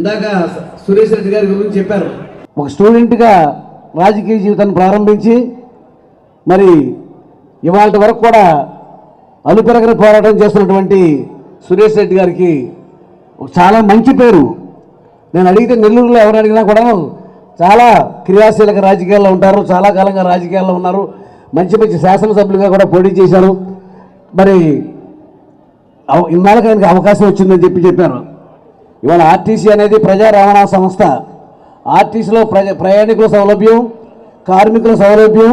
ఇందాక సురేష్ రెడ్డి గారి గురించి చెప్పారు. ఒక స్టూడెంట్గా రాజకీయ జీవితాన్ని ప్రారంభించి మరి ఇవాళ వరకు కూడా అలుపెరగని పోరాటం చేస్తున్నటువంటి సురేష్ రెడ్డి గారికి చాలా మంచి పేరు. నేను అడిగితే నెల్లూరులో ఎవరు అడిగినా కూడా చాలా క్రియాశీలక రాజకీయాల్లో ఉంటారు చాలా కాలంగా రాజకీయాల్లో ఉన్నారు. మంచి మంచి శాసనసభ్యులుగా కూడా పోటీ చేశారు. మరి అవ- ఇన్నాళ్ళకి ఆయనకి అవకాశం వచ్చిందని చెప్పి చెప్పారు. ఇవాళ ఆర్టీసీ అనేది ప్రజా రవాణా సంస్థ. ఆర్టీసీలో ప్రజ ప్రయాణికుల సౌలభ్యం కార్మికుల సౌలభ్యం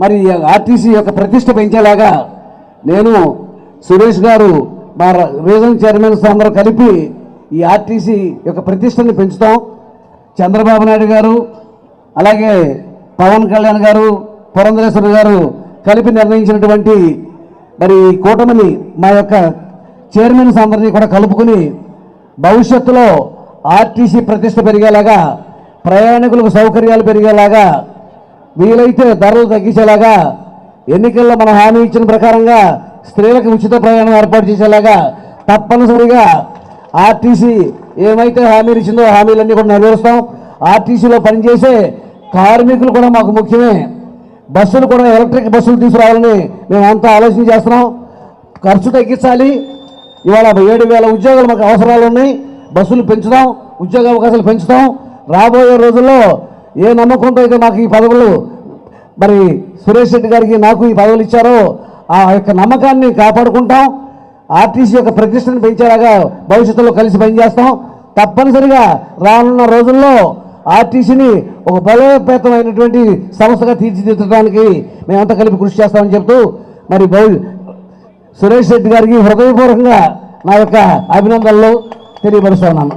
మరి ఆర్టీసీ యొక్క ప్రతిష్ట పెంచేలాగా నేను సురేష్ గారు మా ర- రీజనల్ చైర్మన్స్ అందరూ కలిపి ఈ ఆర్టీసీ యొక్క ప్రతిష్టని పెంచుతాం. చంద్రబాబు నాయుడు గారు అలాగే పవన్ కళ్యాణ్ గారు పురంధరేశ్వరి గారు కలిపి నిర్ణయించినటువంటి మరి ఈ కూటమిని మా యొక్క చైర్మన్స్ అందరినీ కూడా కలుపుకుని భవిష్యత్తులో ఆర్టీసీ ప్రతిష్ట పెరిగేలాగా ప్రయాణికులకు సౌకర్యాలు పెరిగేలాగా వీలైతే ధరలు తగ్గించేలాగా ఎన్నికల్లో మనం హామీ ఇచ్చిన ప్రకారంగా స్త్రీలకు ఉచిత ప్రయాణం ఏర్పాటు చేసేలాగా తప్పనిసరిగా ఆర్టీసీ ఏమైతే హామీలు ఇచ్చిందో హామీలన్నీ కూడా నెరవేరుస్తాం. ఆర్టీసీలో పనిచేసే కార్మికులు కూడా మాకు ముఖ్యమే. బస్సులు కూడా ఎలక్ట్రిక్ బస్సులు తీసుకురావాలని మేము అంతా ఆలోచన చేస్తున్నాం. ఖర్చు తగ్గించాలి. ఇవాళ ఏడు వేల ఉద్యోగాలు మాకు అవసరాలు ఉన్నాయి బస్సులు పెంచుదాం ఉద్యోగ అవకాశాలు పెంచుతాం రాబోయే రోజుల్లో ఏ నమ్మకంతో అయితే మాకు ఈ పదవులు. మరి సురేష్ రెడ్డి గారికి నాకు ఈ పదవులు ఇచ్చారో. ఆ యొక్క నమ్మకాన్ని కాపాడుకుంటాం. ఆర్టీసీ యొక్క ప్రతిష్టను పెంచేలాగా భవిష్యత్తులో కలిసి పనిచేస్తాం. తప్పనిసరిగా రానున్న రోజుల్లో ఆర్టీసీని ఒక బలోపేతమైనటువంటి సంస్థగా తీర్చిదిద్దడానికి మేమంతా కలిపి కృషి చేస్తామని చెప్తూ మరి బహు సురేష్ రెడ్డి గారికి హృదయపూర్వకంగా నా యొక్క అభినందనలు తెలియపరుస్తున్నాను.